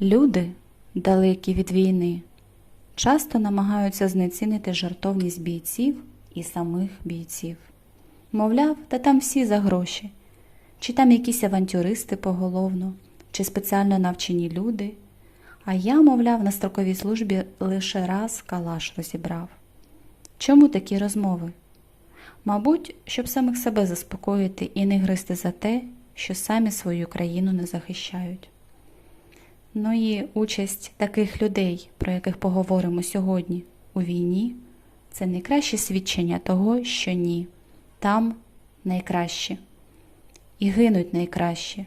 Люди, далекі від війни, часто намагаються знецінити жартовність бійців і самих бійців. Мовляв, та там всі за гроші, чи там якісь авантюристи поголовно, чи спеціально навчені люди. А я, мовляв, на строковій службі лише раз калаш розібрав. Чому такі розмови? Мабуть, щоб самих себе заспокоїти і не гристи за те, що самі свою країну не захищають. Ну і участь таких людей, про яких поговоримо сьогодні у війні, це найкраще свідчення того, що ні, там найкраще. І гинуть найкраще.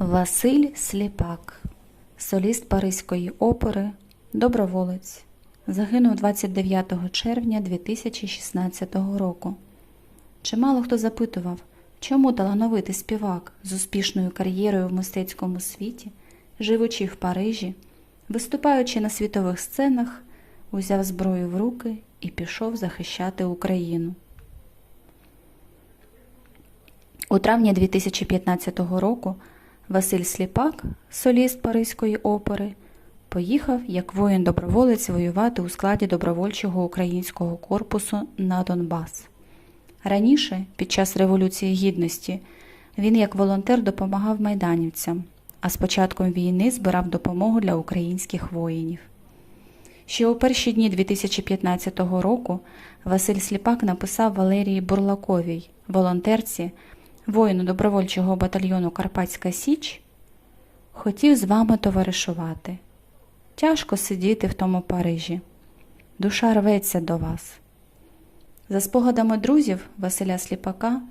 Василь Сліпак, соліст Паризької опери, доброволець, загинув 29 червня 2016 року. Чимало хто запитував, чому талановитий співак з успішною кар'єрою в мистецькому світі, живучи в Парижі, виступаючи на світових сценах, узяв зброю в руки і пішов захищати Україну. У травні 2015 року Василь Сліпак, соліст Паризької опери, поїхав як воїн-доброволець воювати у складі добровольчого українського корпусу на Донбас. Раніше, під час Революції Гідності, він як волонтер допомагав майданівцям, а з початком війни збирав допомогу для українських воїнів. Ще у перші дні 2015 року Василь Сліпак написав Валерії Бурлаковій, волонтерці, воїну добровольчого батальйону Карпатська Січ, хотів з вами товаришувати. Тяжко сидіти в тому Парижі. Душа рветься до вас. За спогадами друзів Василя Сліпака,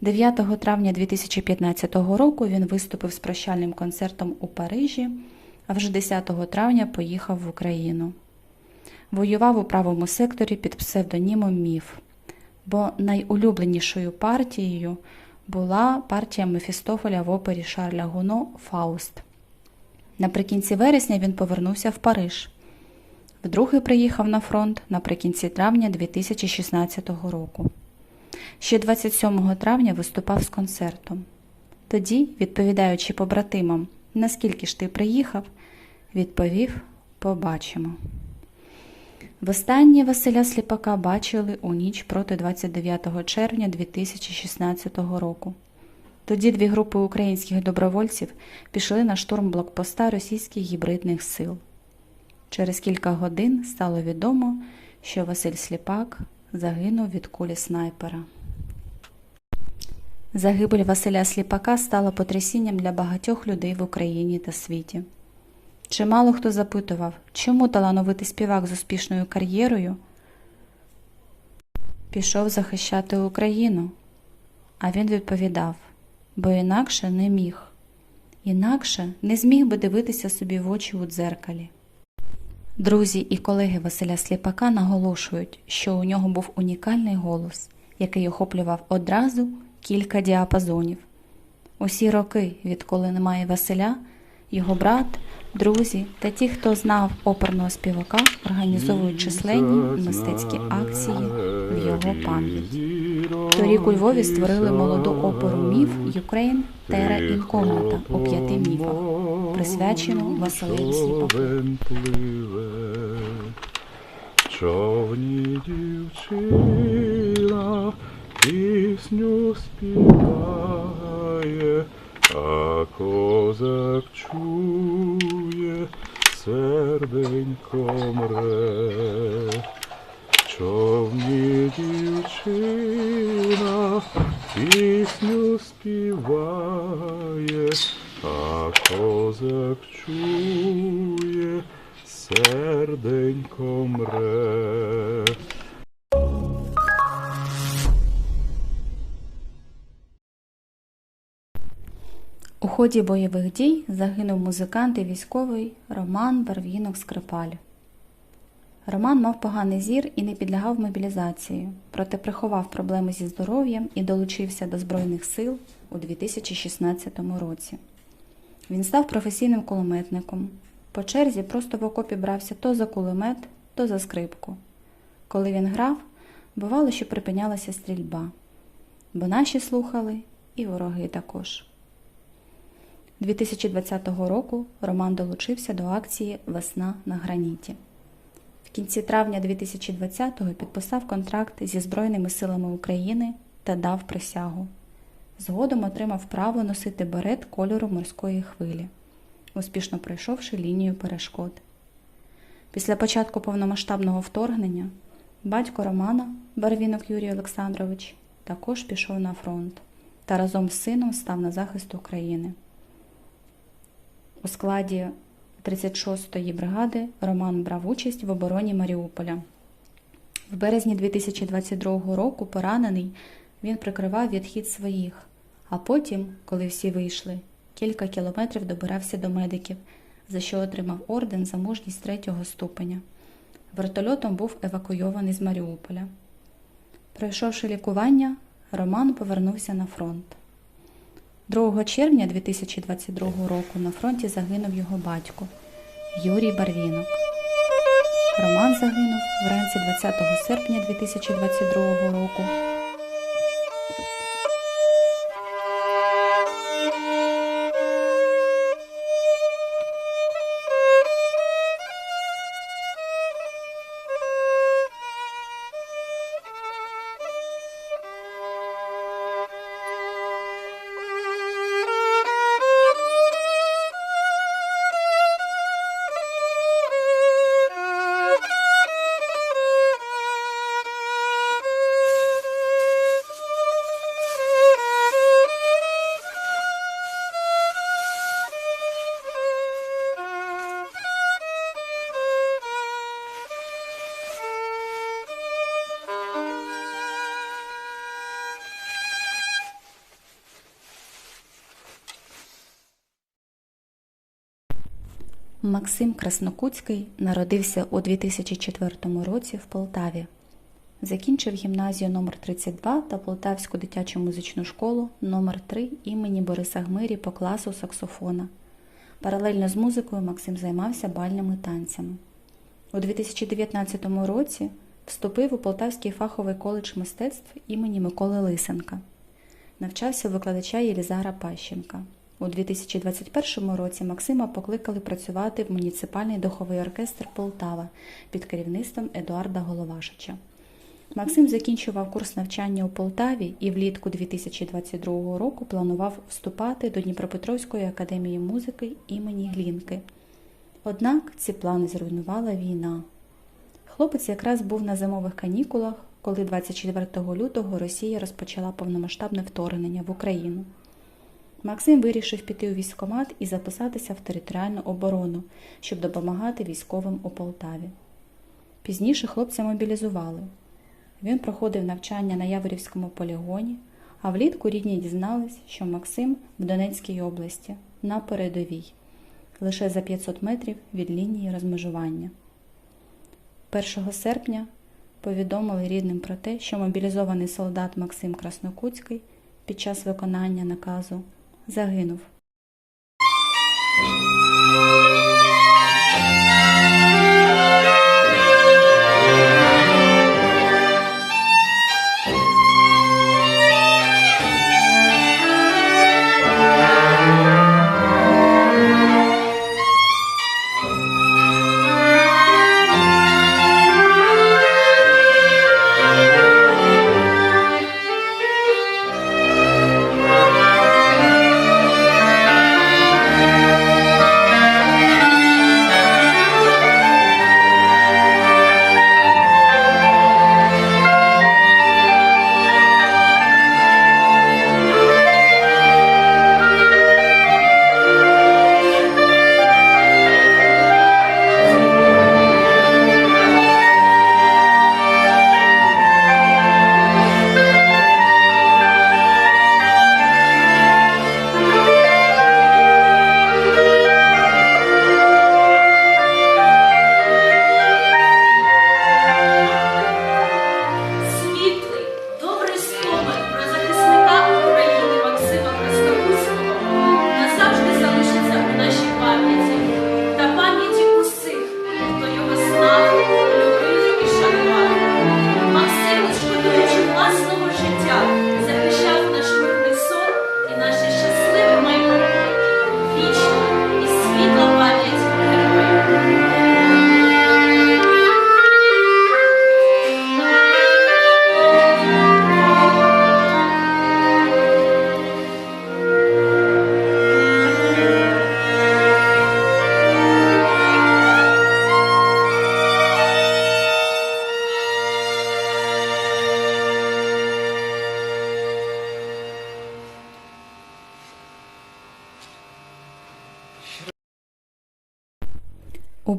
9 травня 2015 року він виступив з прощальним концертом у Парижі, а вже 10 травня поїхав в Україну. Воював у правому секторі під псевдонімом Міф, бо найулюбленішою партією була партія Мефістофеля в опері Шарля Гуно Фауст. Наприкінці вересня він повернувся в Париж. Вдруге приїхав на фронт наприкінці травня 2016 року. Ще 27 травня виступав з концертом. Тоді, відповідаючи побратимам, наскільки ж ти приїхав, відповів Побачимо. Востаннє Василя Сліпака бачили у ніч проти 29 червня 2016 року. Тоді дві групи українських добровольців пішли на штурм блокпоста російських гібридних сил. Через кілька годин стало відомо, що Василь Сліпак загинув від кулі снайпера. Загибель Василя Сліпака стала потрясінням для багатьох людей в Україні та світі. Чимало хто запитував, чому талановитий співак з успішною кар'єрою пішов захищати Україну. А він відповідав, бо інакше не міг, інакше не зміг би дивитися собі в очі у дзеркалі. Друзі і колеги Василя Сліпака наголошують, що у нього був унікальний голос, який охоплював одразу кілька діапазонів. Усі роки, відколи немає Василя, його брат, друзі та ті, хто знав оперного співака, організовують численні мистецькі акції в його пам'ять. Торік у Львові створили молоду оперу Міф Юкрейн Тера Інкогната у п'яти міфах, присвячену Василеві човні дівчина пісню співає, а козак чує, серденько мре. Човні дівчина пісню співає, а козак чує, серденько мре. У ході бойових дій загинув музикант і військовий Роман Барвінок Скрипаль. Роман мав поганий зір і не підлягав мобілізації, проте приховав проблеми зі здоров'ям і долучився до Збройних сил у 2016 році. Він став професійним кулеметником. По черзі просто в окопі брався то за кулемет, то за скрипку. Коли він грав, бувало, що припинялася стрільба, бо наші слухали і вороги також. 2020 року Роман долучився до акції Весна на граніті. В кінці травня 2020-го підписав контракт зі Збройними силами України та дав присягу. Згодом отримав право носити берет кольору морської хвилі, успішно пройшовши лінію перешкод. Після початку повномасштабного вторгнення батько Романа, Барвінок Юрій Олександрович, також пішов на фронт та разом з сином став на захист України. У складі 36-ї бригади Роман брав участь в обороні Маріуполя. В березні 2022 року поранений він прикривав відхід своїх, а потім, коли всі вийшли, кілька кілометрів добирався до медиків, за що отримав орден за мужність третього ступеня. Вертольотом був евакуйований з Маріуполя. Пройшовши лікування, Роман повернувся на фронт. 2 червня 2022 року на фронті загинув його батько Юрій Барвінок. Роман загинув вранці 20 серпня 2022 року. Максим Краснокутський народився у 2004 році в Полтаві. Закінчив гімназію номер 32 та Полтавську дитячу музичну школу номер 3 імені Бориса Гмирі по класу саксофона. Паралельно з музикою Максим займався бальними танцями. У 2019 році вступив у Полтавський фаховий коледж мистецтв імені Миколи Лисенка. Навчався у викладача Єлізара Пащенка. У 2021 році Максима покликали працювати в муніципальний духовий оркестр Полтава під керівництвом Едуарда Головашича. Максим закінчував курс навчання у Полтаві і влітку 2022 року планував вступати до Дніпропетровської академії музики імені Глінки. Однак ці плани зруйнувала війна. Хлопець якраз був на зимових канікулах, коли 24 лютого Росія розпочала повномасштабне вторгнення в Україну. Максим вирішив піти у військкомат і записатися в територіальну оборону, щоб допомагати військовим у Полтаві. Пізніше хлопця мобілізували. Він проходив навчання на Яворівському полігоні, а влітку рідні дізнались, що Максим в Донецькій області на передовій, лише за 500 метрів від лінії розмежування. 1 серпня повідомили рідним про те, що мобілізований солдат Максим Краснокутський під час виконання наказу загинув.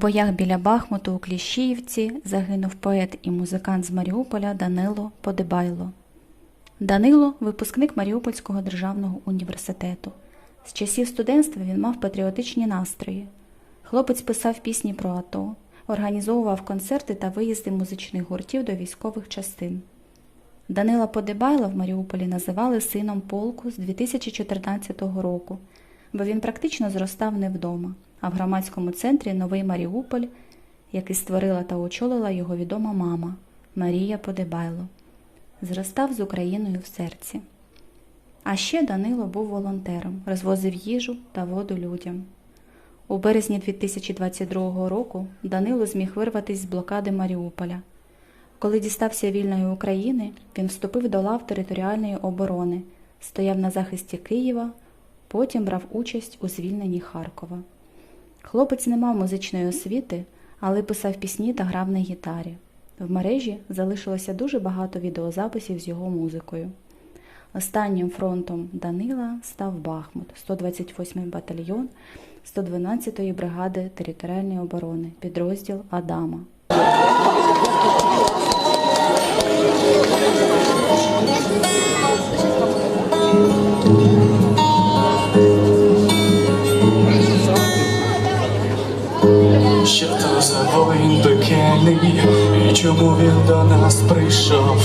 Боях біля Бахмуту у Кліщіївці загинув поет і музикант з Маріуполя Данило Подибайло. Данило випускник Маріупольського державного університету. З часів студентства він мав патріотичні настрої. Хлопець писав пісні про АТО, організовував концерти та виїзди музичних гуртів до військових частин. Данила Подибайла в Маріуполі називали сином полку з 2014 року, бо він практично зростав не вдома, а в громадському центрі Новий Маріуполь, який створила та очолила його відома мама Марія Подибайло. Зростав з Україною в серці. А ще Данило був волонтером, розвозив їжу та воду людям. У березні 2022 року Данило зміг вирватися з блокади Маріуполя. Коли дістався вільної України, він вступив до лав територіальної оборони, стояв на захисті Києва, потім брав участь у звільненні Харкова. Хлопець не мав музичної освіти, але писав пісні та грав на гітарі. В мережі залишилося дуже багато відеозаписів з його музикою. Останнім фронтом Данила став Бахмут, 128-й батальйон 112-ї бригади територіальної оборони, підрозділ Адама. Чому він до нас прийшов,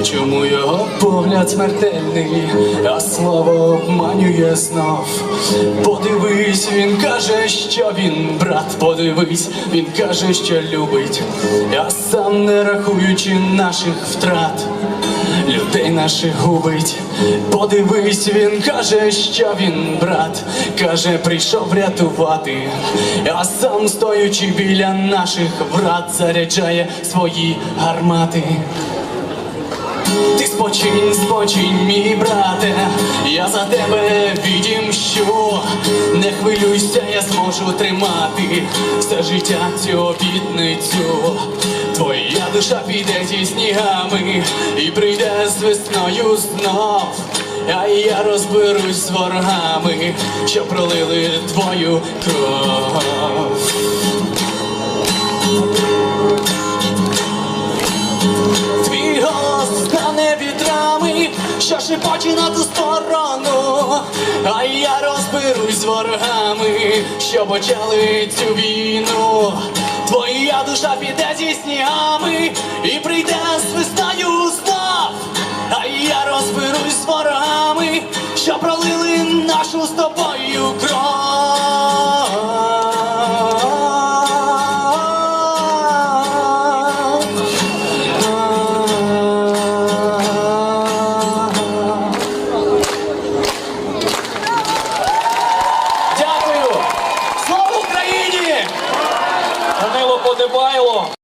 і чому його погляд смертельний, а слово обманює знов. Подивись, він каже, що він брат, подивись, він каже, що любить, а сам не рахуючи наших втрат. Людей наших губить, подивись, він каже, що він брат, каже, прийшов врятувати, а сам стоючи біля наших врат, заряджає свої гармати. Ти спочинь, спочинь, мій брате, я за тебе відімщу. Не хвилюйся, я зможу тримати все життя цю обітницю. Твоя душа піде зі снігами і прийде з весною знов. А я розберусь з ворогами, що пролили твою кров. Твій голос стане вітрами, що шепоче на ту сторону, а я розберусь з ворогами, що почали цю війну. Твоя душа піде зі снігами і прийде з весною знов. А я розберусь з ворогами, що пролили нашу з тобою кров. Подибайло!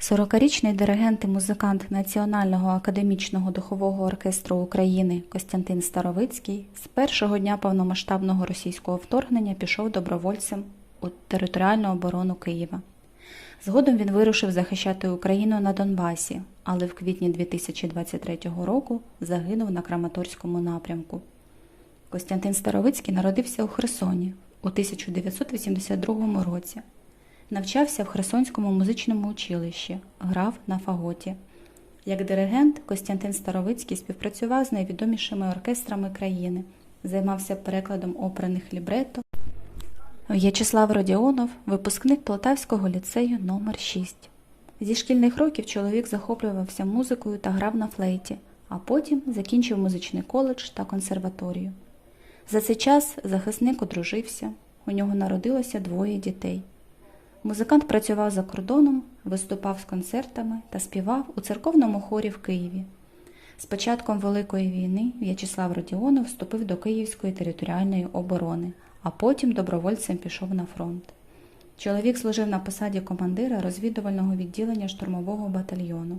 40-річний диригент і музикант Національного академічного духового оркестру України Костянтин Старовицький з першого дня повномасштабного російського вторгнення пішов добровольцем у територіальну оборону Києва. Згодом він вирушив захищати Україну на Донбасі, але в квітні 2023 року загинув на Краматорському напрямку. Костянтин Старовицький народився у Херсоні у 1982 році. Навчався в Херсонському музичному училищі, грав на фаготі. Як диригент Костянтин Старовицький співпрацював з найвідомішими оркестрами країни, займався перекладом оперних лібретто. В'ячеслав Родіонов, випускник Полтавського ліцею номер 6 Зі шкільних років чоловік захоплювався музикою та грав на флейті, а потім закінчив музичний коледж та консерваторію. За цей час захисник одружився, у нього народилося двоє дітей. Музикант працював за кордоном, виступав з концертами та співав у церковному хорі в Києві. З початком Великої війни В'ячеслав Родіонов вступив до Київської територіальної оборони, а потім добровольцем пішов на фронт. Чоловік служив на посаді командира розвідувального відділення штурмового батальйону.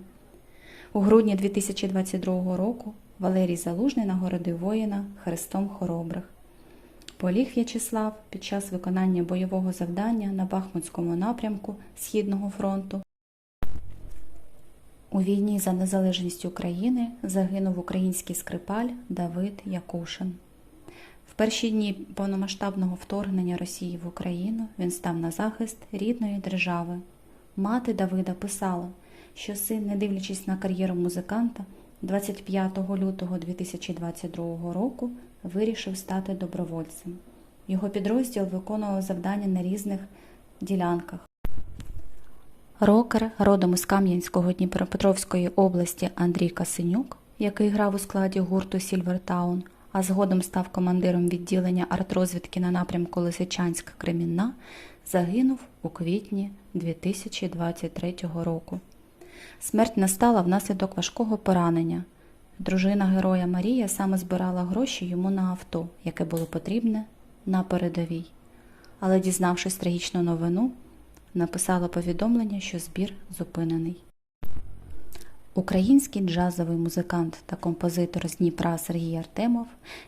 У грудні 2022 року Валерій Залужний нагородив воїна Хрестом Хоробрих. Поліг В'ячеслав під час виконання бойового завдання на Бахмутському напрямку Східного фронту. У війні за незалежність України загинув український скрипаль Давид Якушин. В перші дні повномасштабного вторгнення Росії в Україну він став на захист рідної держави. Мати Давида писала, що син, не дивлячись на кар'єру музиканта, 25 лютого 2022 року вирішив стати добровольцем. Його підрозділ виконував завдання на різних ділянках. Рокер, родом із Кам'янського Дніпропетровської області Андрій Касенюк, який грав у складі гурту Сільвертаун, а згодом став командиром відділення артрозвідки на напрямку Лисичанськ Кремінна, загинув у квітні 2023 року. Смерть настала внаслідок важкого поранення. Дружина героя Марія саме збирала гроші йому на авто, яке було потрібне на передовій. Але, дізнавшись трагічну новину, написала повідомлення, що збір зупинений. Український джазовий музикант та композитор з Дніпра Сергій Артемов,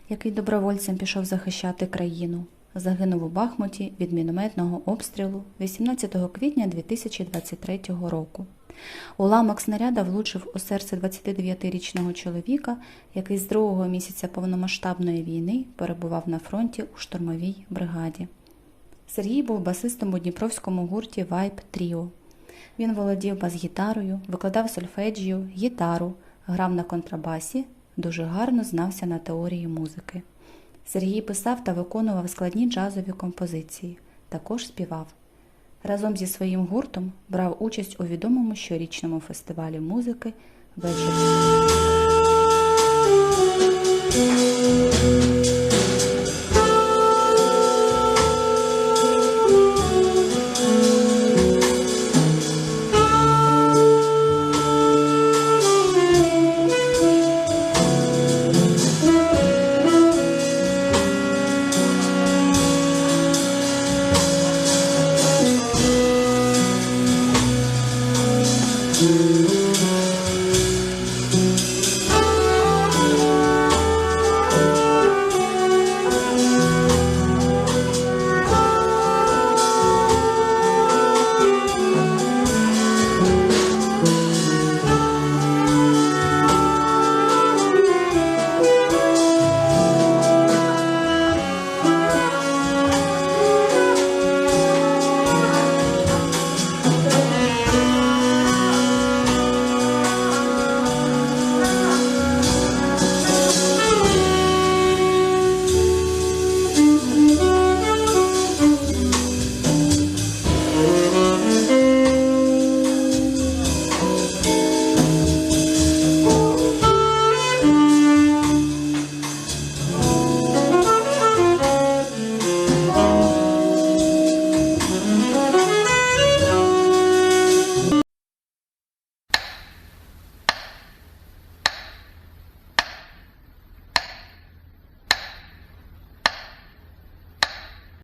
який добровольцем пішов захищати країну, загинув у Бахмуті від мінометного обстрілу 18 квітня 2023 року. Уламок снаряда влучив у серце 29-річного чоловіка, який з другого місяця повномасштабної війни перебував на фронті у штурмовій бригаді. Сергій був басистом у дніпровському гурті Vibe Trio. Він володів бас-гітарою, викладав сольфеджіо, гітару, грав на контрабасі, дуже гарно знався на теорії музики. Сергій писав та виконував складні джазові композиції, також співав. Разом зі своїм гуртом брав участь у відомому щорічному фестивалі музики «Вечір